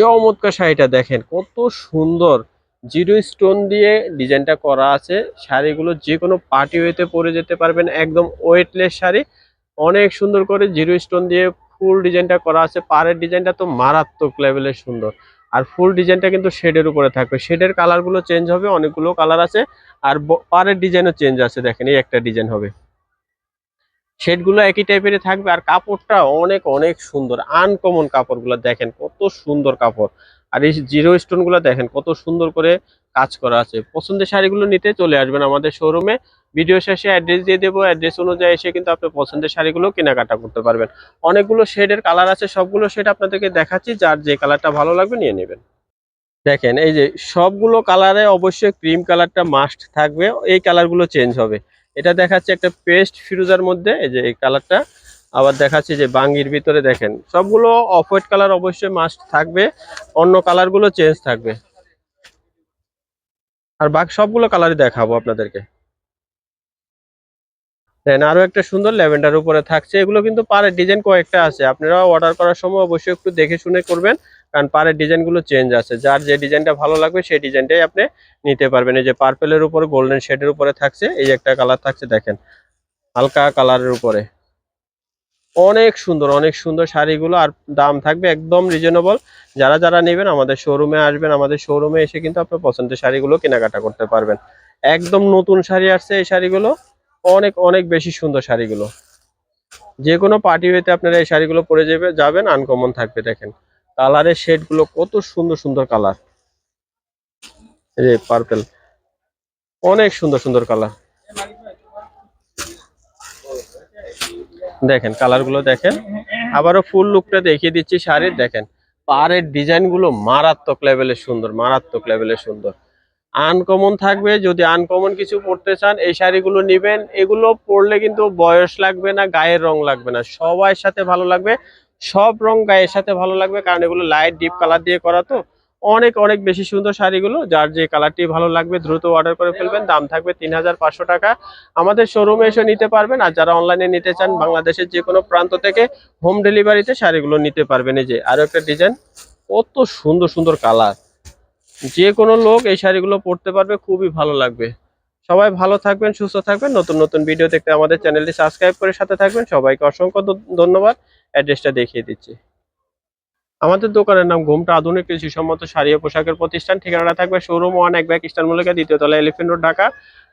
চমৎকার শাড়িটা দেখেন, কত সুন্দর। জিরো স্টোন দিয়ে ডিজাইনটা করা আছে। শাড়িগুলো যে কোনো পার্টি ওয়েতে পরে যেতে পারবেন, একদম ওয়েটলেস শাড়ি। অনেক সুন্দর করে জিরো স্টোন দিয়ে ফুল ডিজাইনটা করা আছে। পাড়ের ডিজাইনটা তো মারাত্মক লেভেলের সুন্দর। আর ফুল ডিজাইনটা কিন্তু শেডের উপরে থাকবে। শেডের কালারগুলো চেঞ্জ হবে, অনেকগুলো কালার আছে। আর পাড়ের ডিজাইনও চেঞ্জ আছে। দেখেন, এই একটা ডিজাইন হবে। শেডগুলো একই টাইপেরই থাকবে আর কাপড়টা অনেক অনেক সুন্দর আনকমন কাপড়গুলো দেখেন কত সুন্দর কাপড়। আর এই জিরো স্টোনগুলো দেখেন কত সুন্দর করে কাজ করা আছে। পছন্দের শাড়িগুলো নিতে চলে আসবেন আমাদের শোরুমে ভিডিও শেষে অ্যাড্রেস দিয়ে দেবো। অ্যাড্রেস অনুযায়ী এসে কিন্তু আপনি পছন্দের শাড়িগুলো কেনাকাটা করতে পারবেন। অনেকগুলো শেডের কালার আছে, সবগুলো শেড আপনাদেরকে দেখাচ্ছি। যার যে কালারটা ভালো লাগবে নিয়ে নেবেন। দেখেন, এই যে সবগুলো কালারে অবশ্যই ক্রিম কালারটা মাস্ট থাকবে। এই কালারগুলো চেঞ্জ হবে। এটা দেখাচ্ছে একটা পেস্ট ফিরোজার মধ্যে, এই যে এই কালারটা। আবার দেখাচ্ছে যে বাঙ্গির ভিতরে দেখেন। সবগুলো অফ হোয়াইট কালার অবশ্যই মাস্ট থাকবে। অন্য কালারগুলো চেঞ্জ থাকবে। আর বাকি সবগুলো কালারই দেখাবো আপনাদেরকে। দেন আরও একটা সুন্দর ল্যাভেন্ডার উপরে থাকছে। এগুলো কিন্তু পাড়ের ডিজাইন কয়েকটা আছে। আপনারা অর্ডার করার সময় অবশ্যই একটু দেখে শুনে করবেন। কারণ পাড়ের ডিজাইনগুলো চেঞ্জ আছে। যার যে ডিজাইনটা ভালো লাগবে, সেই ডিজাইনটাই আপনি নিতে পারবেন। এই যে পার্পেলের উপরে, গোল্ডেন শেডের উপরে থাকছে, এই যে একটা কালার থাকছে, দেখেন। হালকা কালারের উপরে। অনেক সুন্দর অনেক সুন্দর শাড়িগুলো, আর দাম থাকবে একদম রিজনেবল যারা যারা নেবেন আমাদের শোরুমে আসবেন, আমাদের শোরুমে এসে কিন্তু আপনার পছন্দের শাড়িগুলো কেনাকাটা করতে পারবেন। একদম নতুন শাড়ি আসছে এই শাড়িগুলো, অনেক অনেক বেশি সুন্দর শাড়িগুলো। যে কোনো পার্টি ওয়েতে আপনারা এই শাড়িগুলো পরে যাবে, যাবেন আনকমন থাকবে, দেখেন। কালারের শেডগুলো কত সুন্দর সুন্দর কালার। এই যে পার্পেল অনেক সুন্দর সুন্দর কালার। দেখেন কালারগুলো দেখেন। আবারও ফুল লুকটা দেখিয়ে দিচ্ছি শাড়ির দেখেন, পাড়ের ডিজাইনগুলো মারাত্মক লেভেলের সুন্দর, মারাত্মক লেভেলের সুন্দর। আনকমন থাকবে, যদি আনকমন কিছু পড়তে চান, এই শাড়িগুলো নিবেন। এগুলো পরলে কিন্তু বয়স লাগবে না, গায়ের রং লাগবে না। সবার সাথে ভালো লাগবে। সব রং গায়ের সাথে ভালো লাগবে, কারণ এগুলো লাইট ডিপ কালার দিয়ে করা তো। অনেক অনেক বেশি সুন্দর শাড়িগুলো, যার যে কালারটি ভালো লাগবে, দ্রুত অর্ডার করে ফেলবেন। দাম থাকবে তিন হাজার পাঁচশো টাকা। আমাদের শোরুমে এসে নিতে পারবেন, আর যারা অনলাইনে নিতে চান, বাংলাদেশের যে কোনো প্রান্ত থেকে হোম ডেলিভারিতে শাড়িগুলো নিতে পারবেন। এই যে আরও একটা ডিজাইন কত সুন্দর সুন্দর কালার যে কোনো লোক এই শাড়িগুলো পরতে পারবে, খুবই ভালো লাগবে। সবাই ভালো থাকবেন, সুস্থ থাকবেন। নতুন নতুন ভিডিও দেখতে আমাদের চ্যানেলটি সাবস্ক্রাইব করে সাথে থাকবেন। সবাইকে অসংখ্য ধন্যবাদ। অ্যাড্রেসটা দেখিয়ে দিচ্ছি। আমাদের দোকানের নাম ঘুমটা আধুনিক কৃষি সম্মত শাড়ি পোশাকের প্রতিষ্ঠান। ঠিকানাটা থাকবে শোরুম ওয়ান, এক ব্যাগ ইস্টার্ন মল্লিকা, দ্বিতীয় তলা এলিফেন্ট রোড, ঢাকা।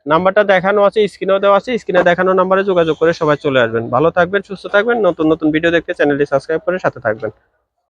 নাম্বারটা দেখানো আছে, স্ক্রিনেও দেওয়া আছে। স্ক্রিনে দেখানো নাম্বারে যোগাযোগ করে সবাই চলে আসবেন। ভালো থাকবেন, সুস্থ থাকবেন। নতুন নতুন ভিডিও দেখতে চ্যানেলটি সাবস্ক্রাইব করে সাথে থাকবেন।